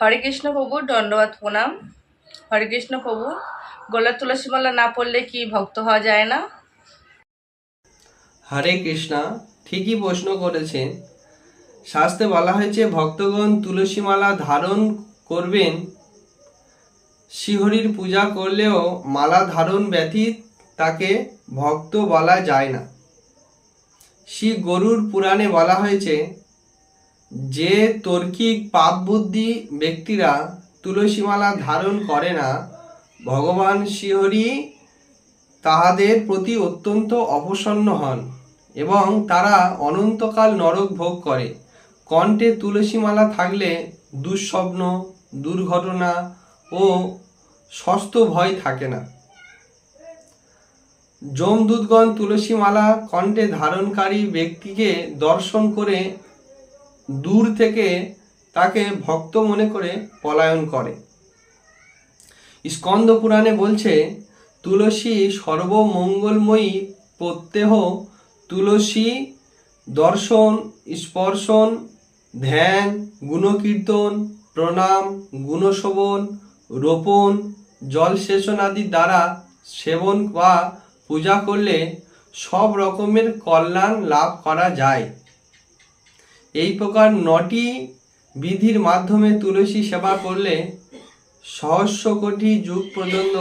হরে কৃষ্ণ প্রভু, দণ্ডবাদ প্রণাম। হরে কৃষ্ণ প্রভু গোলা তুলসীমালা না পড়লে কি ভক্ত হওয়া যায় না? হরে কৃষ্ণা, ঠিকই প্রশ্ন করেছেন। শাস্ত্রে বলা হয়েছে, ভক্তগণ তুলসীমালা ধারণ করবেন শ্রীহরির পূজা করলেও মালা ধারণ ব্যতীত তাকে ভক্ত বলা যায় না। শ্রী গরুর পুরাণে বলা হয়েছে যে তর্কিক পাপ বুদ্ধি ব্যক্তিরা তুলসীমালা ধারণ করে না, ভগবান শ্রীহরি তাহাদের প্রতি অত্যন্ত অপসন্ন হন এবং তারা অনন্তকাল নরক ভোগ করে। কণ্ঠে তুলসীমালা থাকলে দুঃস্বপ্ন, দুর্ঘটনা ও সস্ত ভয় থাকে না। যমদূতগণ তুলসীমালা কণ্ঠে ধারণকারী ব্যক্তিকে দর্শন করে দূর থেকে তাকে ভক্ত মনে করে পলায়ন করে। স্কন্দ পুরাণে বলছে, তুলসী সর্বমঙ্গলময়ী প্রত্যেহ তুলসী দর্শন, স্পর্শন, ধ্যান, গুণকীর্তন, প্রণাম, গুণশোভন, রোপণ জলসেচন আদি দ্বারা সেবন বা পূজা করলে সব রকমের কল্যাণ লাভ করা যায়। এই প্রকার নটি বিধির মাধ্যমে তুলসী সেবা করলে সহস্র কোটি যুগ পর্যন্ত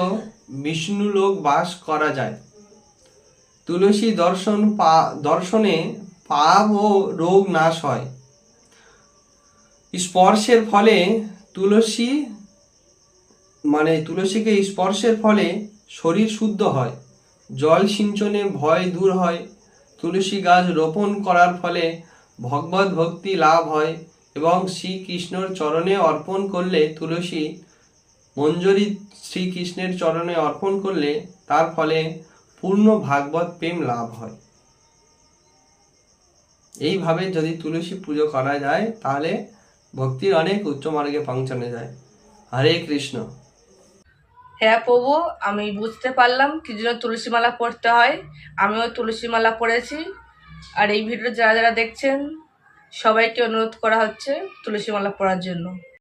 বিষ্ণু লোক বাস করা যায়। তুলসী দর্শন পা, দর্শনে পাপ ও রোগ নাশ হয়। স্পর্শের ফলে তুলসী মানে তুলসীকে স্পর্শের ফলে শরীর শুদ্ধ হয়, জল সিঞ্চনে ভয় দূর হয়, তুলসী গাছ রোপণ করার ফলে ভগবত ভক্তি লাভ হয় এবং শ্রীকৃষ্ণর চরণে অর্পণ করলে তুলসী মঞ্জরি শ্রীকৃষ্ণের চরণে অর্পণ করলে তার ফলে পূর্ণ ভাগবত প্রেম লাভ হয়। এইভাবে যদি তুলসী পুজো করা যায়, তাহলে ভক্তির অনেক উচ্চ মার্গে পৌঁছানো যায়। হরে কৃষ্ণ। হ্যাঁ প্রভু, আমি বুঝতে পারলাম কি জন্য তুলসীমালা পড়তে হয়। আমিও তুলসীমালা পড়েছি আর এই ভিডিও যারা যারা দেখছেন সবাইকে অনুরোধ করা হচ্ছে তুলসী মালা পড়ার জন্য।